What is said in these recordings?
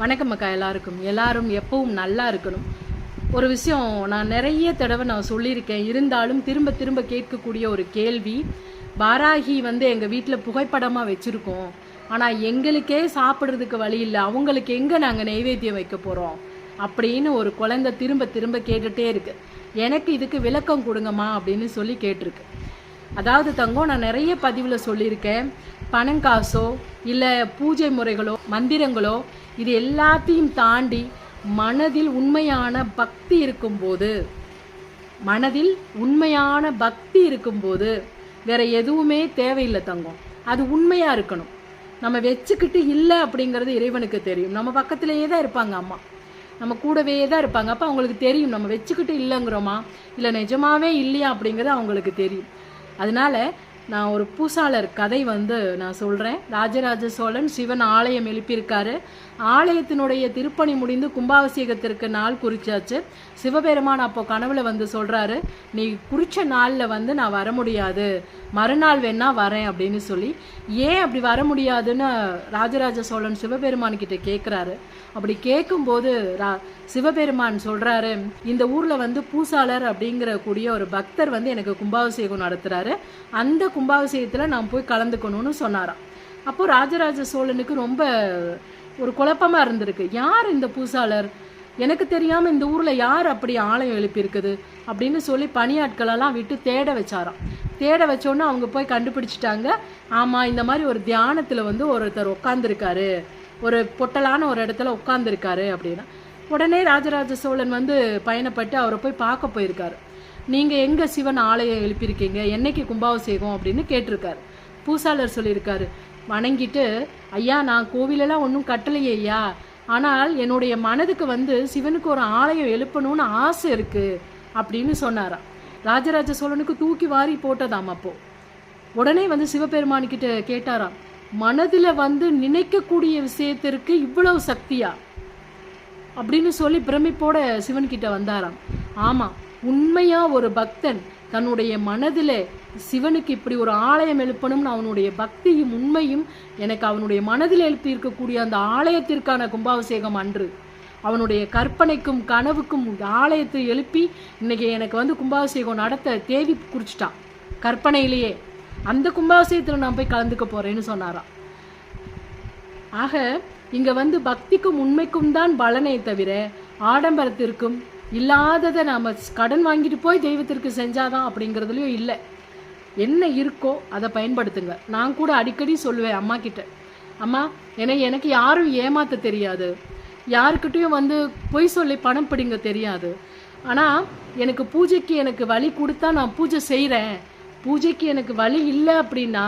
வணக்கம் அக்கா எல்லாருக்கும். எல்லாரும் எப்பவும் நல்லா இருக்கணும். ஒரு விஷயம் நான் நிறைய தடவை நான் சொல்லியிருக்கேன். இருந்தாலும் திரும்ப திரும்ப கேட்கக்கூடிய ஒரு கேள்வி வாராகி வந்து எங்கள் வீட்டில் புகைப்படமாக வச்சுருக்கோம். ஆனால் எங்களுக்கே சாப்பிட்றதுக்கு வழி இல்லை. அவங்களுக்கு எங்கே நாங்கள் நெய்வேத்தியம் வைக்க போகிறோம் அப்படின்னு ஒரு குழந்தை திரும்ப திரும்ப கேட்டுகிட்டே இருக்கு. எனக்கு இதுக்கு விளக்கம் கொடுங்கம்மா அப்படின்னு சொல்லி கேட்டிருக்கு. அதாவது தங்கம் நான் நிறைய பதிவில் சொல்லியிருக்கேன். பணங்காசோ இல்லை பூஜை முறைகளோ மந்திரங்களோ இது எல்லாத்தையும் தாண்டி மனதில் உண்மையான பக்தி இருக்கும்போது மனதில் உண்மையான பக்தி இருக்கும்போது வேற எதுவுமே தேவையில்லை தங்கம். அது உண்மையா இருக்கணும். நம்ம வச்சுக்கிட்டு இல்லை அப்படிங்கிறது இறைவனுக்கு தெரியும். நம்ம பக்கத்திலேயே தான் இருப்பாங்க அம்மா. நம்ம கூடவே தான் இருப்பாங்க. அப்போ அவங்களுக்கு தெரியும். நம்ம வச்சுக்கிட்டு இல்லைங்கிறோமா? இல்லை நிஜமாவே இல்லையா அப்படிங்கிறது அவங்களுக்கு தெரியும். அதனால நான் ஒரு பூசாளர் கதை வந்து நான் சொல்கிறேன் ராஜராஜ சோழன் சிவன் ஆலயம் எழுப்பியிருக்காரு. ஆலயத்தினுடைய திருப்பணி முடிந்து கும்பாபிஷேகத்திற்கு நாள் குறிச்சாச்சு. சிவபெருமான் அப்போ கனவுல வந்து சொல்கிறாரு நீ குறிச்ச நாளில் வந்து நான் வர முடியாது. மறுநாள் வேணா வரேன் அப்படின்னு சொல்லி. ஏன் அப்படி வர முடியாதுன்னு ராஜராஜ சோழன் சிவபெருமான் கிட்ட கேட்குறாரு அப்படி கேட்கும்போது ரா சிவபெருமான் சொல்கிறாரு இந்த ஊரில் வந்து பூசாளர் அப்படிங்கிற கூடிய ஒரு பக்தர் வந்து எனக்கு கும்பாபிஷேகம் நடத்துகிறாரு அந்த கும்பாபிஷேகத்தில் நான் போய் கலந்துக்கணும்னு சொன்னாராம். அப்போ ராஜராஜ சோழனுக்கு ரொம்ப ஒரு குழப்பமா இருந்திருக்கு. யார் இந்த பூசாளர் எனக்கு தெரியாமல் இந்த ஊரில் யார் அப்படி ஆலயம் எழுப்பியிருக்குது அப்படின்னு சொல்லி பணியாட்களெல்லாம் விட்டு தேட வச்சாராம். தேட வச்சோன்னே அவங்க போய் கண்டுபிடிச்சிட்டாங்க. ஆமாம் இந்த மாதிரி ஒரு தியானத்தில் வந்து ஒருத்தர் உட்காந்துருக்காரு ஒரு பொட்டலான ஒரு இடத்துல உட்காந்துருக்காரு அப்படின்னா. உடனே ராஜராஜ சோழன் வந்து பயணப்பட்டு அவரை போய் பார்க்க போயிருக்காரு. நீங்கள் எங்கே சிவன் ஆலயம் எழுப்பியிருக்கீங்க? என்னைக்கு கும்பாபிஷேகம் அப்படின்னு கேட்டிருக்காரு. பூசாளர் சொல்லியிருக்காரு வணங்கிட்டு ஐயா நான் கோவிலெல்லாம் ஒன்றும் கட்டலையே ஐயா. ஆனால் என்னுடைய மனதுக்கு வந்து சிவனுக்கு ஒரு ஆலயம் எழுப்பணும்னு ஆசை இருக்குது அப்படின்னு சொன்னாராம். ராஜராஜ சோழனுக்கு தூக்கி வாரி போட்டதாம் அப்போ. உடனே வந்து சிவபெருமான்கிட்ட கேட்டாராம் மனதில் வந்து நினைக்கக்கூடிய விஷயத்திற்கு இவ்வளவு சக்தியா? அப்படின்னு சொல்லி பிரமிப்போட சிவன்கிட்ட வந்தாராம். ஆமாம் உண்மையாக ஒரு பக்தன் தன்னுடைய மனதில் சிவனுக்கு இப்படி ஒரு ஆலயம் எழுப்பணும்னு அவனுடைய பக்தியும் உண்மையும் எனக்கு அவனுடைய மனதில் எழுப்பி இருக்கக்கூடிய அந்த ஆலயத்திற்கான கும்பாபிஷேகம் அன்று. அவனுடைய கற்பனைக்கும் கனவுக்கும் ஆலயத்தை எழுப்பி இன்னைக்கு எனக்கு வந்து கும்பாபிஷேகம் நடத்த தேவி குறிச்சிட்டான். கற்பனையிலேயே. அந்த கும்பாபிஷேகத்தில் நான் போய் கலந்துக்க போறேன்னு சொன்னாராம். ஆக இங்க வந்து பக்திக்கும் உண்மைக்கும் தான் பலனே தவிர ஆடம்பரத்திற்கும் இல்லாததை நாம் கடன் வாங்கிட்டு போய் தெய்வத்திற்கு செஞ்சாதான் அப்படிங்கிறதுலையும் இல்லை. என்ன இருக்கோ அதை பயன்படுத்துங்க. நான் கூட அடிக்கடி சொல்லுவேன் அம்மா கிட்ட அம்மா என்னை எனக்கு யாரும் ஏமாத்த தெரியாது. யாருக்கிட்டையும் வந்து பொய் சொல்லி பணம் பிடிங்க தெரியாது. ஆனால் எனக்கு பூஜைக்கு எனக்கு வழி கொடுத்தா நான் பூஜை செய்கிறேன் பூஜைக்கு எனக்கு வழி இல்லை அப்படின்னா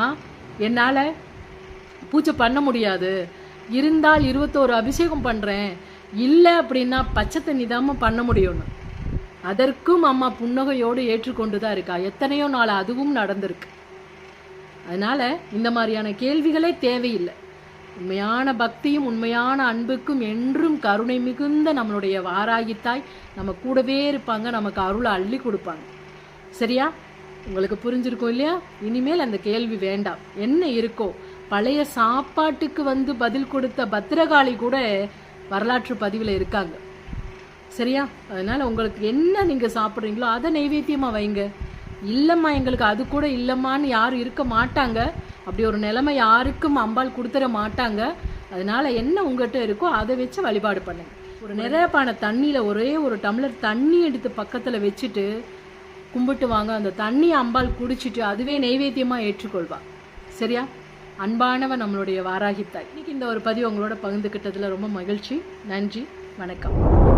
என்னால் பூஜை பண்ண முடியாது. இருந்தால் இருபத்தோரு அபிஷேகம் பண்ணுறேன் இல்லை அப்படின்னா பச்சை தண்ணி தாம்மா பண்ண முடியும்னு. அதற்கும் அம்மா புன்னகையோடு ஏற்றுக்கொண்டு தான் இருக்கா. எத்தனையோ நாள் அதுவும் நடந்திருக்கு. அதனால இந்த மாதிரியான கேள்விகளே தேவையில்லை. உண்மையான பக்தியும் உண்மையான அன்புக்கும் என்றும் கருணை மிகுந்த நம்மளுடைய வாராகித்தாய் நம்ம கூடவே இருப்பாங்க நமக்கு அருளை அள்ளி கொடுப்பாங்க. சரியா? உங்களுக்கு புரிஞ்சிருக்கும் இல்லையா? இனிமேல் அந்த கேள்வி வேண்டாம். என்ன இருக்கோ? பழைய சாப்பாட்டுக்கு வந்து பதில் கொடுத்த பத்திரகாளி கூட வரலாற்று பதிவில் இருக்காங்க. சரியா? அதனால் உங்களுக்கு என்ன நீங்கள் சாப்பிட்றீங்களோ அதை நைவேத்தியமாக வைங்க. இல்லைம்மா எங்களுக்கு அது கூட இல்லைம்மான்னு யாரும் இருக்க மாட்டாங்க. அப்படி ஒரு நிலைமை யாருக்கும் அம்பாள் கொடுத்துட மாட்டாங்க. அதனால் என்ன உங்கள்கிட்ட இருக்கோ அதை வச்சு வழிபாடு பண்ணுங்கள் ஒரு நிறைய பானை ஒரே ஒரு டம்ளர் தண்ணி எடுத்து பக்கத்தில் வச்சுட்டு கும்பிட்டு வாங்க. அந்த தண்ணி அம்பாள் குடிச்சிட்டு அதுவே நைவேத்தியமாக ஏற்றுக்கொள்வா. சரியா? அன்பானவ நம்மளுடைய வாராகித்தாய் இன்னைக்கு இந்த ஒரு பதிவு உங்களோட பகிர்ந்துக்கிட்டதுல ரொம்ப மகிழ்ச்சி. நன்றி. வணக்கம்.